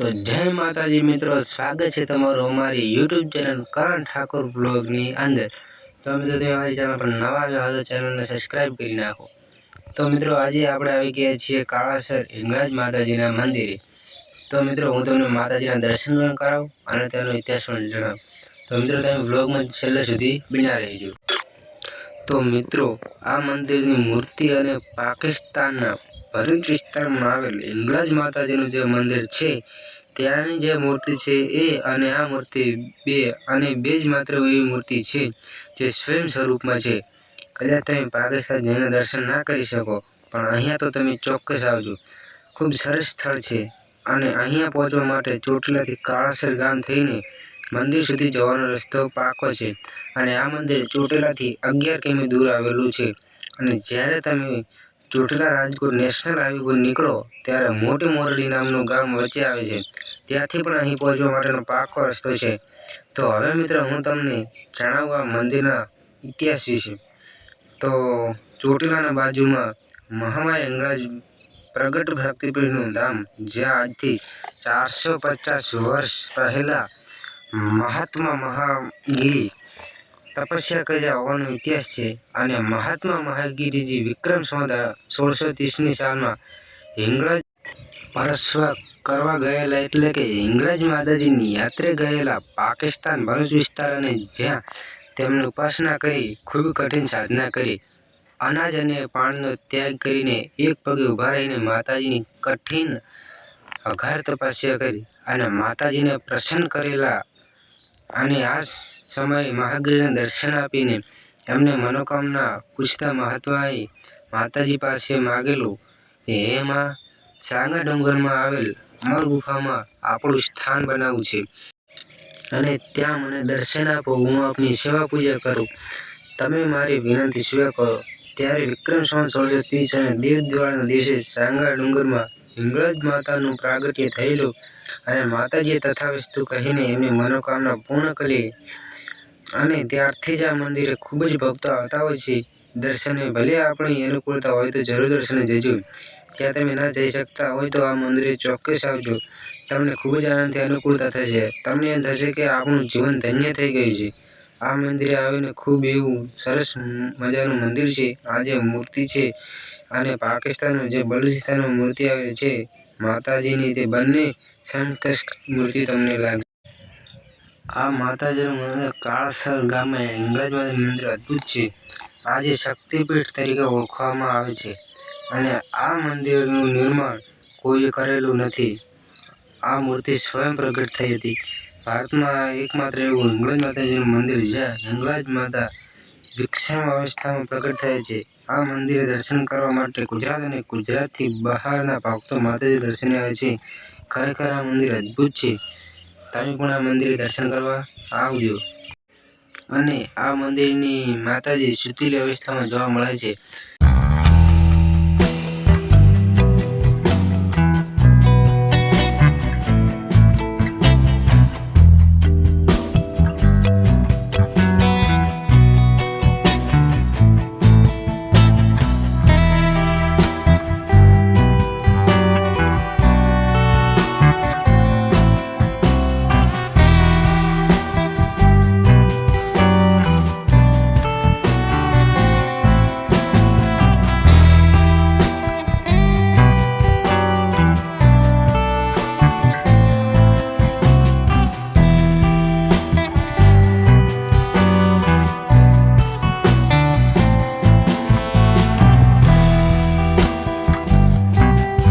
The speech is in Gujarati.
તો જય માતાજી મિત્રો, સ્વાગત છે તમારું અમારી યુટ્યુબ ચેનલ કરણ ઠાકોર બ્લોગની અંદર. તો મિત્રો, તમે અમારી ચેનલ પર નવા આવ્યા તો ચેનલને સબસ્ક્રાઈબ કરી નાખો. તો મિત્રો, આજે આપણે આવી ગયા છીએ કાળાસર હિંગળાજ માતાજીના મંદિરે. તો મિત્રો, હું તમને માતાજીના દર્શન પણ કરાવું અને તેનો ઇતિહાસ પણ જણાવું. તો મિત્રો, તમે બ્લોગમાં છેલ્લે સુધી બિના રહેજો. તો મિત્રો, આ મંદિરની મૂર્તિ અને પાકિસ્તાનના ભરૂચ વિસ્તારમાં આવેલ હિંગળાજ માતાજીનું જે મંદિર છે, ત્યાંની જે મૂર્તિ છે એ અને આ મૂર્તિ બે અને બે જ માત્ર એવી મૂર્તિ છે, જે સ્વયં સ્વરૂપમાં છે. કદાચ તમે પાકિસ્તાન જઈને દર્શન ના કરી શકો, પણ અહીંયા તો તમે ચોક્કસ આવજો. ખૂબ સરસ સ્થળ છે અને અહીંયા પહોંચવા માટે ચોટીલાથી કાળાસર ગામ થઈને મંદિર સુધી જવાનો રસ્તો પાકો છે અને આ મંદિર ચોટીલાથી અગિયાર કિમી દૂર આવેલું છે. અને જ્યારે તમે ચોટીલા રાજકોટ નેશનલ હાઈવે નીકળો, ત્યારે મોટી મોરડી નામનું ગામ વચ્ચે આવે છે. ત્યાંથી પણ અહીં પહોંચવા માટેનો પાકો રસ્તો છે. તો હવે મિત્રો, હું તમને જણાવવા મંદિરના ઇતિહાસ વિશે. તો ચોટીલાના બાજુમાં મહામાય અંગ્રાજ પ્રગટ ભક્તિપીઠનું ધામ, જ્યાં આજથી ચારસો પચાસ વર્ષ પહેલાં મહાત્મા મહાગીરી તપસ્યા કર્યા હોવાનો ઇતિહાસ છે. અને મહાત્મા મહાગીરીજી વિક્રમ સંવત સોળસો ત્રીસની સાલમાં હિંગળાજ પરસ્વા કરવા ગયેલા એટલે કે હિંગળાજ માતાજીની યાત્રે ગયેલા પાકિસ્તાન ભરૂચ વિસ્તાર અને જ્યાં તેમણે ઉપાસના કરી, ખૂબ કઠિન સાધના કરી. અનાજ અને પાણીનો ત્યાગ કરીને એક પગે ઊભા રહીને માતાજીની કઠિન અઘાર તપસ્યા કરી અને માતાજીને પ્રસન્ન કરેલા અને આ સમયે મહાગીરીને દર્શન આપીને એમને મનોકામના પૂછતા મહાત્માએ માતાજી પાસે માગેલું કે હે માં, સાંગા ડુંગરમાં આવેલ અમર ગુફામાં આપણું સ્થાન બનાવવું છે. અને ત્યાં મને દર્શન આપો, હું આપની સેવા પૂજા કરું. તમે મારી વિનંતી સ્વીકાર કરો. ત્યારે વિક્રમ સંવત સોળસો ત્રીસ અને દેવ દિવાળીના દિવસે સાંગા ડુંગરમાં હિંગળજ માતાનું પ્રાગટ્ય થયેલું અને માતાજીએ તથા વસ્તુ કહીને એમની મનોકામના પૂર્ણ કરી અને ત્યારથી જ આ મંદિરે ખૂબ જ ભક્તો આવતા હોય છે. દર્શને ભલે આપણી અનુકૂળતા હોય તો જરૂર દર્શને જજો ત્યાં તમે ના જઈ શકતા હોય તો આ મંદિરે ચોક્કસ આવજો. તમને ખૂબ જ આનંદથી અનુકૂળતા થશે. તમને એમ થશે કે આપણું જીવન ધન્ય થઈ ગયું છે. આ મંદિરે આવીને ખૂબ એવું સરસ મજાનું મંદિર છે. આ જે મૂર્તિ છે અને પાકિસ્તાનનું જે બલુચિસ્તાનમાં મૂર્તિ આવેલી છે, માતાજીની તે બંને સંકષ્ટ મૂર્તિ તમને લાગશે. આ માતાજીનું મંદિર કાળસર ગામે હિંગળાજ મંદિર અદ્ભુત છે. આજે શક્તિપીઠ તરીકે ઓળખવામાં આવે છે અને આ મંદિરનું નિર્માણ કોઈએ કરેલું નથી. આ મૂર્તિ સ્વયં પ્રગટ થઈ હતી. ભારતમાં એકમાત્ર એવું હિંગળાજ માતાજીનું મંદિર જ્યાં હિંગળાજ માતા વિક્ષમ અવસ્થામાં પ્રગટ થાય છે. આ મંદિરે દર્શન કરવા માટે ગુજરાત અને ગુજરાતથી બહારના ભક્તો માતાજી દર્શને આવે છે. ખરેખર આ મંદિર અદ્ભુત છે. તમે પણ આ મંદિરે દર્શન કરવા આવજો. અને આ મંદિરની માતાજી સુતીલી અવસ્થામાં જોવા મળે છે.